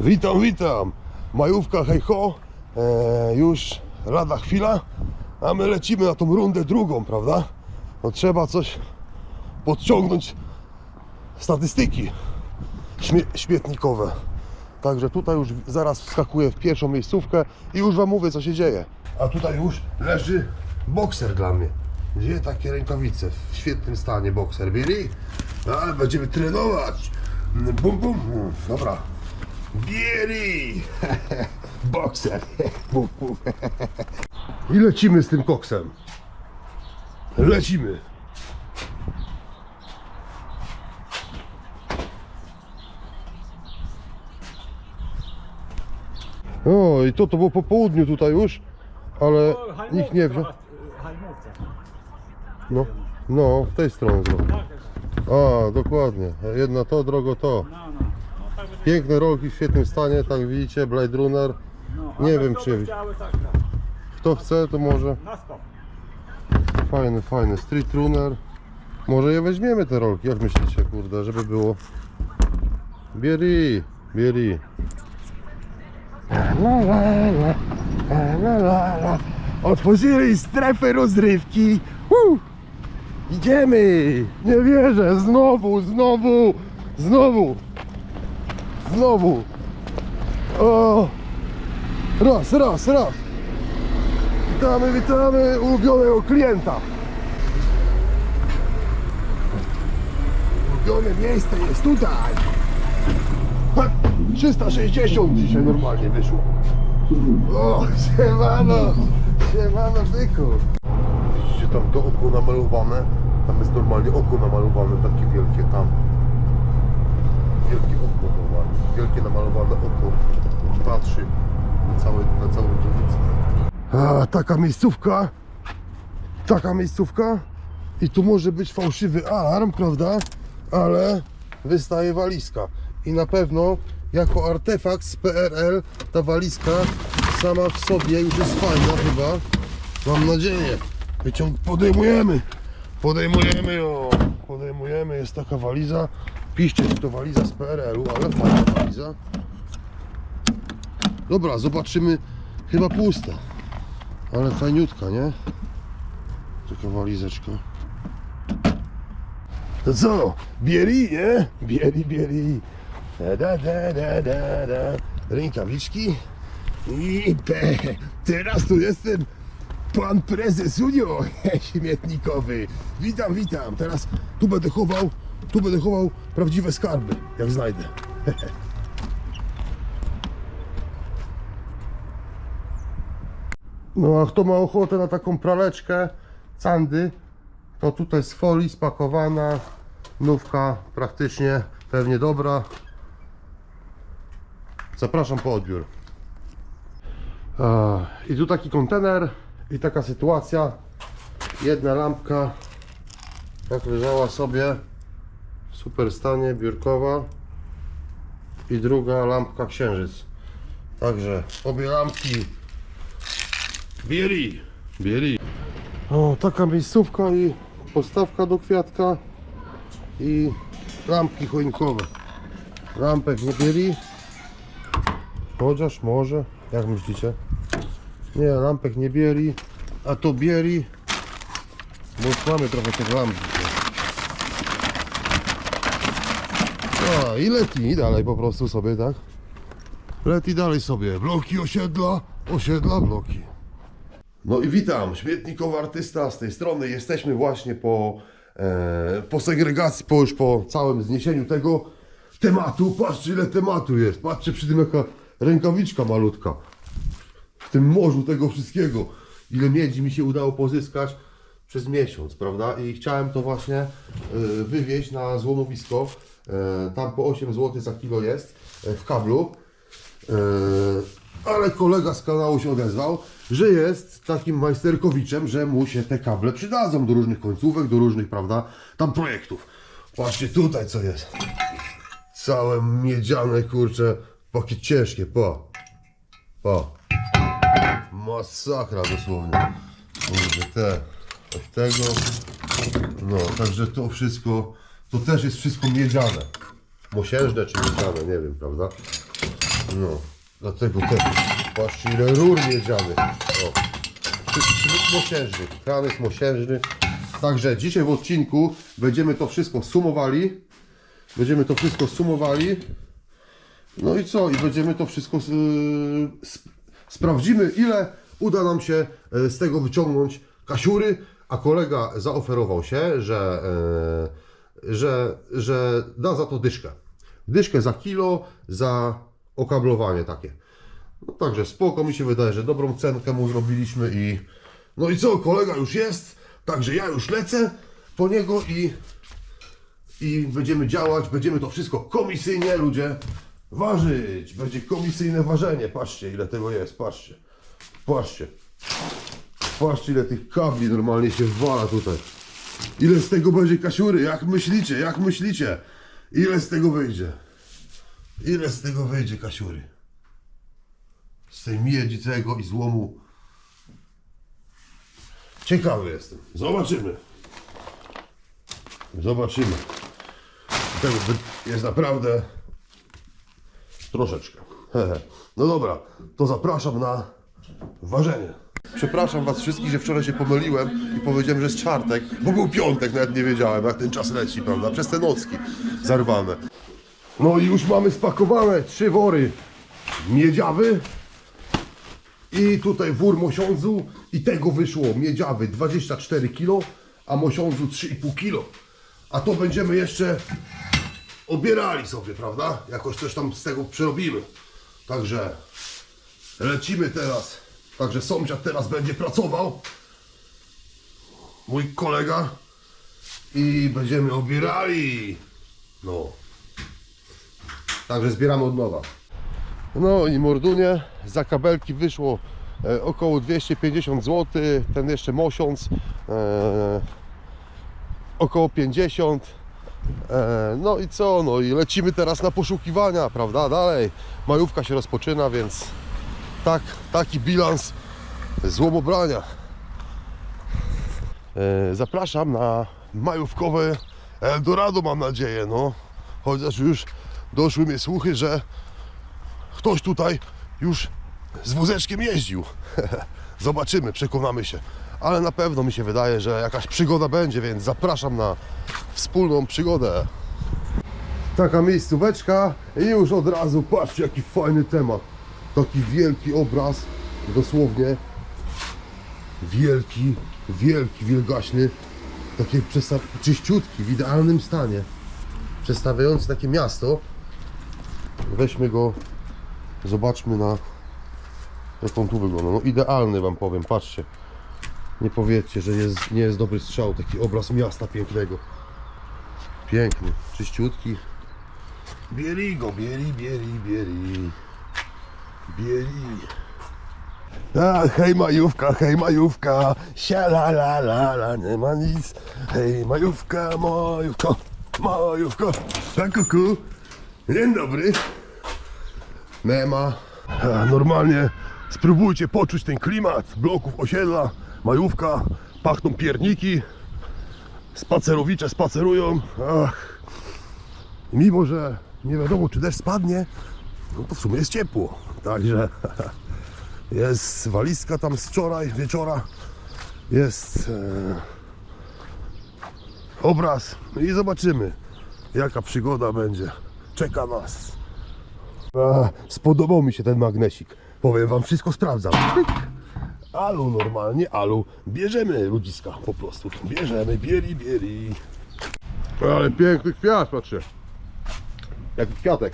Witam, witam. Majówka, hej ho. E, już lada chwila, a my lecimy na tą rundę drugą, prawda? No trzeba coś podciągnąć statystyki śmie- śmietnikowe. Także tutaj już zaraz wskakuję w pierwszą miejscówkę i już Wam mówię, co się dzieje. A tutaj już leży bokser dla mnie. Gdzie takie rękawice? W świetnym stanie bokser. Bili? No, ale będziemy trenować. Bum, bum. Dobra. Bieri! Bokser. I lecimy z tym koksem. Lecimy. O, i to to było po południu tutaj już, ale nikt nie wziął. Halmówce. No, no, w tej stronie droga. Tak, A, dokładnie. Jedna to, drogo to. Piękne rolki w świetnym stanie, tak widzicie, Blade Runner. no, Nie wiem, czy- tak, tak. Kto chce, to może. Fajny, fajny. Street Runner. Może je weźmiemy te rolki, jak myślicie, kurde, żeby było. Bieri, bieri. La, la, la, la, la, la. Otworzyli strefę rozrywki. Uh! Idziemy! Nie wierzę, znowu, znowu, znowu, znowu. O! Raz, raz, raz. Witamy, witamy ulubionego klienta. Ulubione miejsce jest tutaj. Ha, 360 dzisiaj normalnie wyszło. O, siemano, siemano byku. Widzicie tam to oko namalowane? Tam jest normalnie oko namalowane, takie wielkie tam. Wielkie wielkie namalowane oko. Patrzy na, na całą dzielnicę. A, taka miejscówka. Taka miejscówka. I tu może być fałszywy alarm, prawda? Ale wystaje walizka. I na pewno jako artefakt z PRL ta walizka sama w sobie już jest fajna chyba. Mam nadzieję. Wyciąg podejmujemy. Podejmujemy ją. Podejmujemy. Jest taka waliza. Piszcie, że to waliza z PRL-u, ale fajna waliza. Dobra, zobaczymy. Chyba pusta. Ale fajniutka, nie? Taka walizeczka. To co? Bieri, nie? Bieri, bieri. Da, da, da, da, da, da. Rękawiczki. I pe. Teraz tu jestem pan prezes Unio śmietnikowy. Witam, witam. Teraz tu będę chował, tu będę chował prawdziwe skarby, jak znajdę. No a kto ma ochotę na taką praleczkę Candy, to tutaj z folii spakowana nówka praktycznie pewnie dobra. Zapraszam po odbiór. I tu taki kontener i taka sytuacja. Jedna lampka tak leżała sobie super stanie biurkowa i druga lampka księżyc. Także obie lampki Bieri. Bieri. O, taka miejscówka i postawka do kwiatka i lampki choinkowe. Lampek nie bieri. Chociaż może, jak myślicie? Nie, lampek nie bieri, a to bieri. Bo już mamy trochę tych lamp. dzisiaj. I leci dalej po prostu sobie, tak? Leti dalej sobie. Bloki osiedla, osiedla, bloki. No i witam, śmietnikowy artysta z tej strony. Jesteśmy właśnie po, e, po segregacji, po już po całym zniesieniu tego tematu. Patrzcie ile tematu jest. Patrzcie przy tym jaka rękawiczka malutka. W tym morzu tego wszystkiego. Ile miedzi mi się udało pozyskać przez miesiąc, prawda? I chciałem to właśnie e, wywieźć na złomowisko. E, tam po 8 zł za kilo jest e, w kablu. E, ale kolega z kanału się odezwał, że jest takim majsterkowiczem, że mu się te kable przydadzą do różnych końcówek, do różnych, prawda, tam projektów. Patrzcie tutaj co jest. Całe miedziane, kurcze, takie ciężkie, po. Po. Masakra dosłownie. Kurde, te, od tego. No, także to wszystko, to też jest wszystko miedziane. Mosiężne czy miedziane, nie wiem, prawda? No, dlatego te, patrzcie ile rur miedzianych. O, mosiężny, kran jest mosiężny. Także dzisiaj w odcinku będziemy to wszystko sumowali. Będziemy to wszystko sumowali. No i co? I będziemy to wszystko yy, sp- sprawdzimy ile uda nam się e, z tego wyciągnąć kasiury, a kolega zaoferował się, że, e, że, że da za to dyszkę. Dyszkę za kilo, za okablowanie takie. No także spoko, mi się wydaje, że dobrą cenkę mu zrobiliśmy i no i co, kolega już jest, także ja już lecę po niego i i będziemy działać, będziemy to wszystko komisyjnie, ludzie, ważyć. Będzie komisyjne ważenie. Patrzcie, ile tego jest, patrzcie. Patrzcie. Patrzcie, ile tych kabli normalnie się wala tutaj. Ile z tego będzie kasiury? Jak myślicie? Jak myślicie? Ile z tego wyjdzie? Ile z tego wyjdzie kasiury? Z tej miedzi całego i złomu. Ciekawy jestem. Zobaczymy. Zobaczymy. Tego jest naprawdę troszeczkę. No dobra, to zapraszam na ważenie. Przepraszam Was wszystkich, że wczoraj się pomyliłem i powiedziałem, że jest czwartek, bo był piątek, nawet nie wiedziałem, jak ten czas leci, prawda? Przez te nocki zarwane. No i już mamy spakowane trzy wory miedziawy i tutaj wór mosiądzu i tego wyszło miedziawy 24 kg, a mosiądzu 3,5 kg. A to będziemy jeszcze obierali sobie, prawda? Jakoś coś tam z tego przerobimy. Także lecimy teraz. Także sąsiad teraz będzie pracował. Mój kolega. I będziemy obierali. No. Także zbieramy od nowa. No i mordunie za kabelki wyszło e, około 250 zł. Ten jeszcze mosiąc e, około 50. E, no i co? No i lecimy teraz na poszukiwania, prawda? Dalej. Majówka się rozpoczyna, więc tak, taki bilans złomobrania. E, zapraszam na majówkowe Eldorado, mam nadzieję, no. Chociaż już doszły mnie słuchy, że ktoś tutaj już z wózeczkiem jeździł. Zobaczymy, przekonamy się. Ale na pewno mi się wydaje, że jakaś przygoda będzie, więc zapraszam na wspólną przygodę. Taka miejscóweczka i już od razu patrzcie jaki fajny temat. Taki wielki obraz, dosłownie wielki, wielki, wielgaśny, taki przesta- czyściutki, w idealnym stanie, przedstawiający takie miasto. Weźmy go, zobaczmy na jak on tu wygląda. No idealny wam powiem, patrzcie. Nie powiedzcie, że jest, nie jest dobry strzał, taki obraz miasta pięknego. Piękny, czyściutki. Bieli go, bieli, bieli, bieli. Bieli. A, hej majówka, hej majówka, siala la la la, nie ma nic. Hej majówka, majówko, majówko, a kuku. Dzień dobry. Nie ma. A, Normalnie spróbujcie poczuć ten klimat bloków osiedla, majówka, pachną pierniki, spacerowicze spacerują. Ach. Mimo, że nie wiadomo czy deszcz spadnie, no to w sumie jest ciepło. Także jest walizka tam z wczoraj wieczora, jest e, obraz i zobaczymy jaka przygoda będzie. Czeka nas. A, spodobał mi się ten magnesik. Powiem wam, wszystko sprawdzam. Alu normalnie, alu. Bierzemy ludziska po prostu. Bierzemy, bieli, bieli. Ale piękny kwiat, patrzcie. Jaki kwiatek.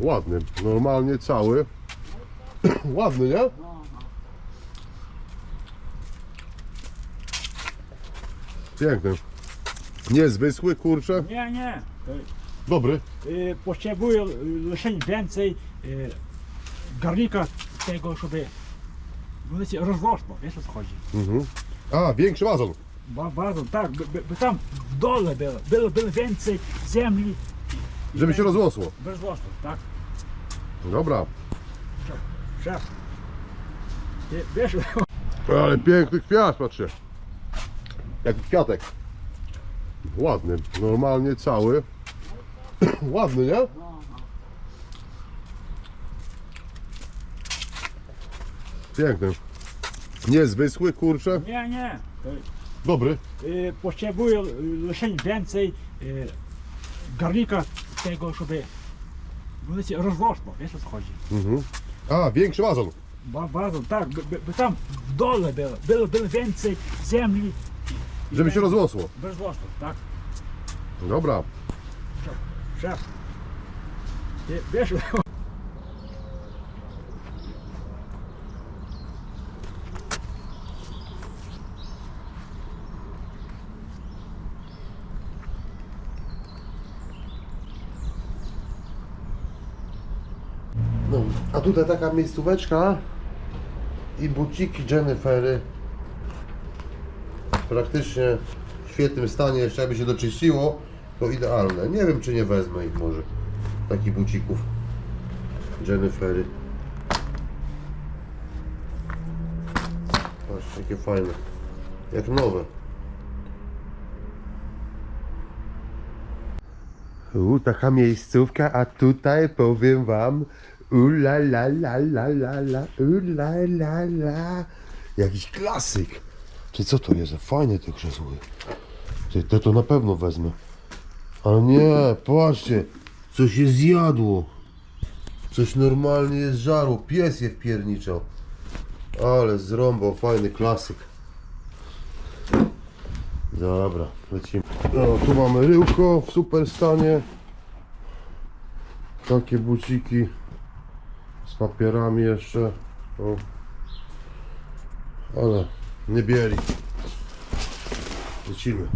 Ładny, normalnie cały. Ładny, nie? Piękny. Niezwykły, kurczę. Nie, nie. Dobry. Y, Potrzebuję leszeń więcej y, garnika tego, żeby wiecie, rozrosło. Wiesz o co chodzi? Mhm. A, większy wazon. Ba- Bardzo, tak, by, by, by tam w dole było, było, było więcej ziemi. Żeby się rozrosło. Rozrosło, tak? Dobra. Wiesz, Ale piękny kwiat, patrzcie. Jaki kwiatek. Ładny, normalnie cały. Ładny, nie? Piękny. Niezwykły, kurczę. nie, nie. Dobry. Y, Potrzebuję y, więcej y, garnika tego, żeby no, się. Wiesz o co chodzi? Mhm. A, większy wazon. Ba- Bardzo, tak, by, by, by tam w dole było, było, było więcej ziemi. Żeby się będzie rozrosło. Rozrosło, tak. Dobra. Szef. Ty, Wiesz, No, a tutaj taka miejscóweczka i buciki Jennifery. Praktycznie w świetnym stanie, jeszcze jakby się doczyściło, to idealne. Nie wiem, czy nie wezmę ich może, takich bucików Jennifery. Patrzcie, jakie fajne. Jak nowe. U, taka miejscówka, a tutaj powiem wam u la la la la la la u la la Jakiś klasyk. Czy co to jest? Fajne te krzesło. Ty, to, to na pewno wezmę. Ale nie, patrzcie. Coś się zjadło. Coś normalnie jest żarło. Pies je wpierniczał. Ale zrąbał, fajny klasyk. Dobra, lecimy. No, tu mamy ryłko w super stanie. Takie buciki papierami jeszcze. O. Ale nie bieli. Lecimy.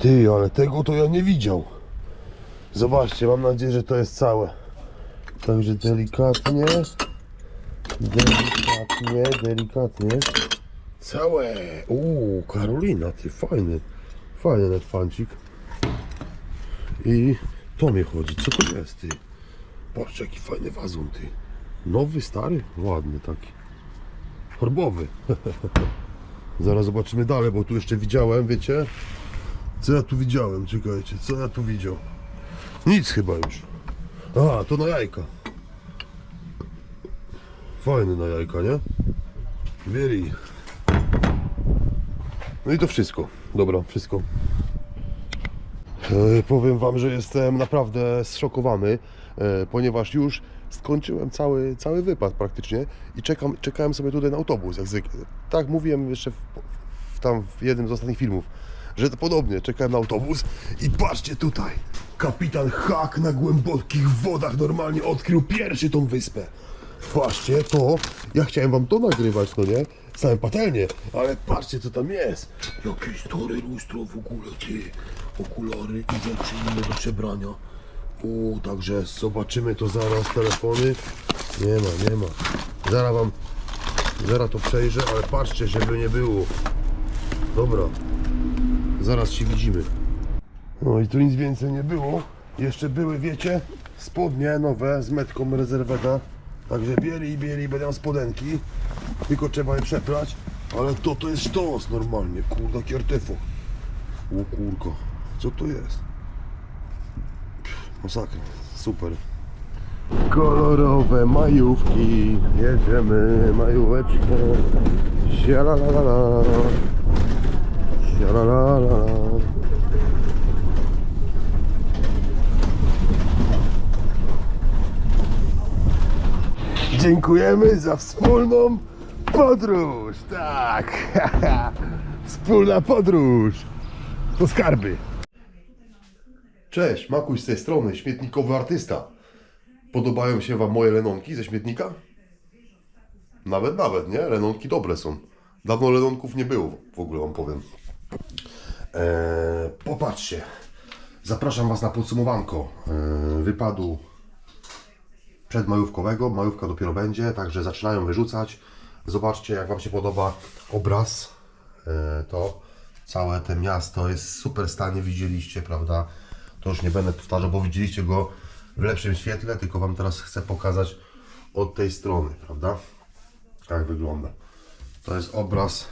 Ty, ale tego to ja nie widział. Zobaczcie, mam nadzieję, że to jest całe. Także delikatnie. Delikatnie, delikatnie. Całe. Uuu, Karolina, ty fajny. Fajny netfancik. I to mnie chodzi. Co to jest, ty? Patrz, jaki fajny wazon, ty. Nowy, stary? Ładny taki. Chorbowy. Zaraz zobaczymy dalej, bo tu jeszcze widziałem, wiecie? Co ja tu widziałem? Czekajcie, co ja tu widział? Nic chyba już. A, to na jajka. Fajny na jajka, nie? Bieli. No i to wszystko. Dobra, wszystko. E, powiem Wam, że jestem naprawdę zszokowany, ponieważ już skończyłem cały, cały wypad praktycznie i czekam, czekałem sobie tutaj na autobus, jak zwykle. Tak mówiłem jeszcze w, w, tam w jednym z ostatnich filmów, że to podobnie, czekałem na autobus i patrzcie tutaj, kapitan Hak na głębokich wodach normalnie odkrył pierwszy tą wyspę. Patrzcie, to, ja chciałem Wam to nagrywać, no nie? Same patelnie, ale patrzcie co tam jest. Jakieś stare lustro w ogóle, ty. Okulary i rzeczy inne do przebrania. O, także zobaczymy to zaraz, telefony. Nie ma, nie ma. Zaraz Wam, zaraz to przejrzę, ale patrzcie, żeby nie było. Dobra, zaraz się widzimy. No i tu nic więcej nie było. Jeszcze były, wiecie, spodnie nowe z metką rezerweta. Także bieli i bieli, będą spodenki. Tylko trzeba je przeprać. Ale to to jest sztos normalnie. Kurde, jaki artefakt. O kurko. Co to jest? Masakra. Super. Kolorowe majówki. Jedziemy majóweczkę. Sialalalala. Sialalalala. Dziękujemy za wspólną podróż. Tak. Wspólna podróż. Po skarby. Cześć, Makuś z tej strony, śmietnikowy artysta. Podobają się Wam moje lenonki ze śmietnika? Nawet, nawet, nie? Lenonki dobre są. Dawno lenonków nie było, w ogóle Wam powiem. Eee, popatrzcie. Zapraszam Was na podsumowanko eee, wypadu przedmajówkowego. Majówka dopiero będzie, także zaczynają wyrzucać. Zobaczcie, jak Wam się podoba obraz. E, To całe to miasto jest w super stanie, widzieliście, prawda? To już nie będę powtarzał, bo widzieliście go w lepszym świetle, tylko Wam teraz chcę pokazać od tej strony, prawda? Jak wygląda. To jest obraz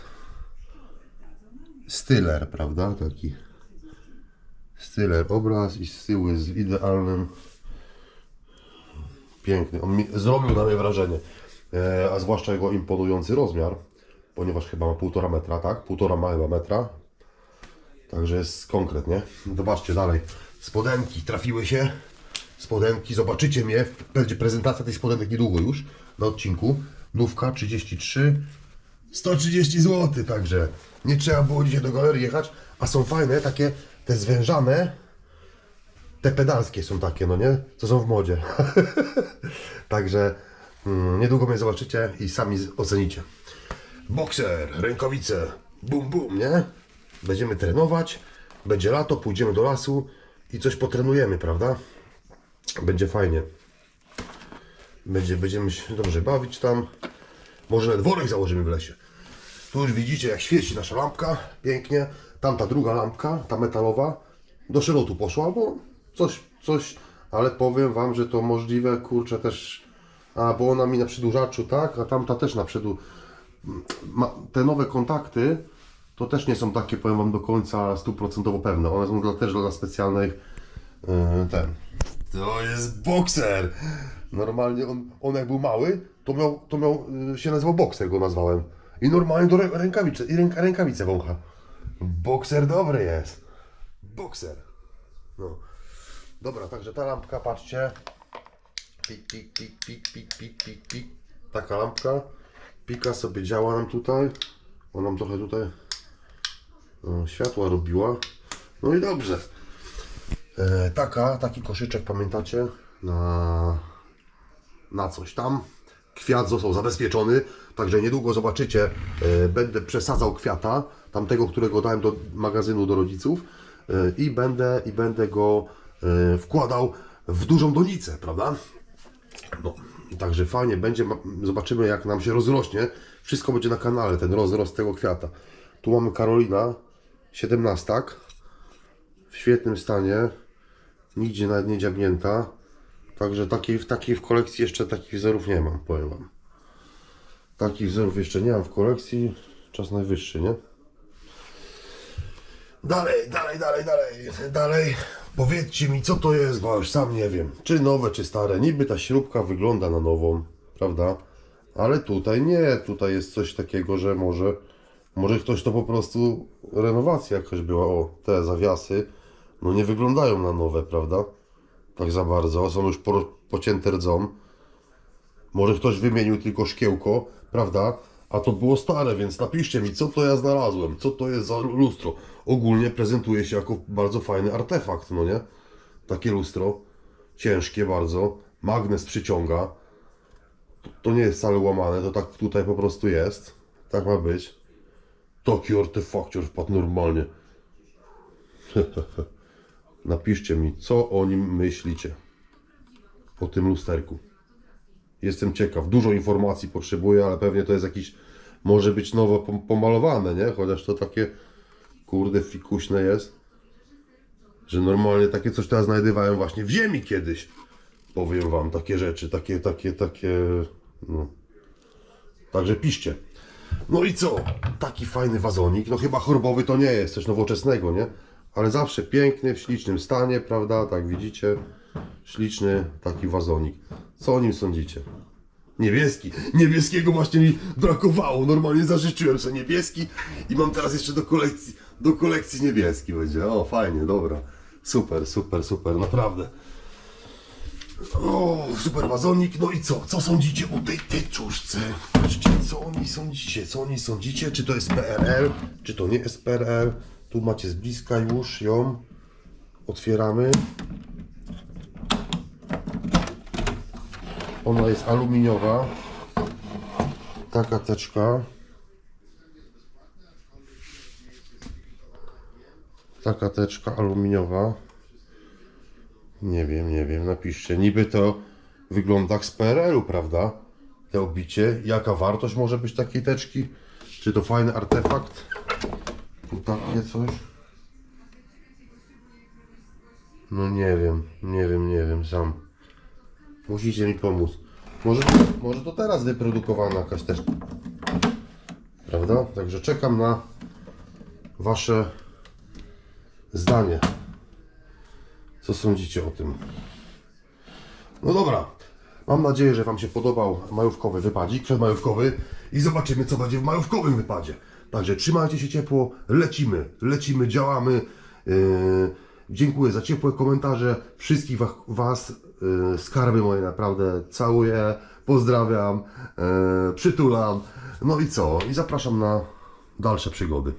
styler, prawda? Taki styler obraz i z tyłu jest w idealnym Piękny. On mi zrobił na mnie wrażenie. e, a zwłaszcza jego imponujący rozmiar, ponieważ chyba ma półtora metra, tak? Półtora ma chyba metra, także jest konkret, nie? Zobaczcie dalej, spodenki. Trafiły się, spodenki, zobaczycie mnie, będzie prezentacja tych spodenek niedługo już, na odcinku, nówka 33, 130 zł, także nie trzeba było dzisiaj do galerii jechać, a są fajne, takie te zwężane, te pedalskie są takie, no nie? Co są w modzie. Także mm, niedługo mnie zobaczycie i sami ocenicie. Bokser, rękawice, bum bum, nie? Będziemy trenować, będzie lato, pójdziemy do lasu i coś potrenujemy, prawda? Będzie fajnie. Będzie, będziemy się dobrze bawić tam. Może nawet worek założymy w lesie. Tu już widzicie, jak świeci nasza lampka, pięknie. Tam ta druga lampka, ta metalowa, do szerotu poszła, bo coś, coś, ale powiem Wam, że to możliwe, kurczę, też, a, bo ona mi na przedłużaczu, tak, a tamta też na przedu... Ma, te nowe kontakty, to też nie są takie, powiem Wam, do końca stuprocentowo pewne. One są dla, też dla specjalnych, yy, ten. To jest bokser! Normalnie on, on jak był mały, to miał, to miał, yy, się nazywał bokser, go nazwałem. I normalnie do rę- rękawice, i ręka, rękawice wącha. Bokser dobry jest. Bokser. No. Dobra, także ta lampka, patrzcie. Pik, pik, pik, pik, pik, pik, pik, pik. Taka lampka. Pika sobie działa nam tutaj. Ona nam trochę tutaj światła robiła. No i dobrze. E, taka, taki koszyczek, pamiętacie? Na, na coś tam. Kwiat został zabezpieczony, także niedługo zobaczycie, e, będę przesadzał kwiata, tamtego, którego dałem do magazynu do rodziców e, i będę, i będę go e, wkładał w dużą donicę, prawda? No, także fajnie będzie, zobaczymy jak nam się rozrośnie. Wszystko będzie na kanale, ten rozrost tego kwiata. Tu mamy Karolina, 17, w świetnym stanie, nigdzie nawet nie dziabnięta. Także takiej, w takiej w kolekcji jeszcze takich wzorów nie mam, powiem Wam. Takich wzorów jeszcze nie mam w kolekcji, czas najwyższy, nie? Dalej, dalej, dalej, dalej, dalej. Powiedzcie mi, co to jest, bo już sam nie wiem. Czy nowe, czy stare. Niby ta śrubka wygląda na nową, prawda? Ale tutaj nie, tutaj jest coś takiego, że może, może ktoś to po prostu renowacja jakaś była. O, te zawiasy, no nie wyglądają na nowe, prawda? Tak za bardzo, są już po, pocięte rdzą. Może ktoś wymienił tylko szkiełko, prawda? A to było stare, więc napiszcie mi, co to ja znalazłem, co to jest za lustro. Ogólnie prezentuje się jako bardzo fajny artefakt, no nie? Takie lustro, ciężkie bardzo, magnes przyciąga. To nie jest wcale łamane, to tak tutaj po prostu jest. Tak ma być. Taki artefakcior wpadł normalnie. Napiszcie mi, co o nim myślicie. O tym lusterku. Jestem ciekaw. Dużo informacji potrzebuję, ale pewnie to jest jakiś. Może być nowo pom- pomalowane, nie? Chociaż to takie. Kurde, fikuśne jest. Że normalnie takie coś teraz znajdowałem właśnie w ziemi kiedyś. Powiem wam takie rzeczy, takie, takie, takie. No. Także piszcie. No i co? Taki fajny wazonik. No chyba chorobowy to nie jest, coś nowoczesnego, nie? Ale zawsze piękny, w ślicznym stanie, prawda? Tak widzicie. Śliczny taki wazonik. Co o nim sądzicie? Niebieski. Niebieskiego właśnie mi brakowało. Normalnie zażyczyłem sobie niebieski i mam teraz jeszcze do kolekcji, do kolekcji niebieski będzie. O, fajnie, dobra. Super, super, super, naprawdę. O, super wazonik. No i co? Co sądzicie o tej teczuszce? Co o niej sądzicie? Co o niej sądzicie? Czy to jest PRL? Czy to nie jest PRL? Tu macie z bliska już ją. Otwieramy. Ona jest aluminiowa. Taka teczka. Taka teczka aluminiowa. Nie wiem, nie wiem, napiszcie. Niby to wygląda jak z PRL-u, prawda? Te obicie. Jaka wartość może być takiej teczki? Czy to fajny artefakt? Tu takie coś. No nie wiem, nie wiem, nie wiem sam. Musicie mi pomóc. Może, może to teraz wyprodukowana jakaś też. Prawda? Także czekam na Wasze zdanie. Co sądzicie o tym? No dobra. Mam nadzieję, że Wam się podobał majówkowy wypadzik, przedmajówkowy i zobaczymy, co będzie w majówkowym wypadzie. Także trzymajcie się ciepło, lecimy, lecimy, działamy. Yy, dziękuję za ciepłe komentarze. Wszystkich wa- Was, yy, skarby moje naprawdę całuję, pozdrawiam, yy, przytulam. No i co? I zapraszam na dalsze przygody.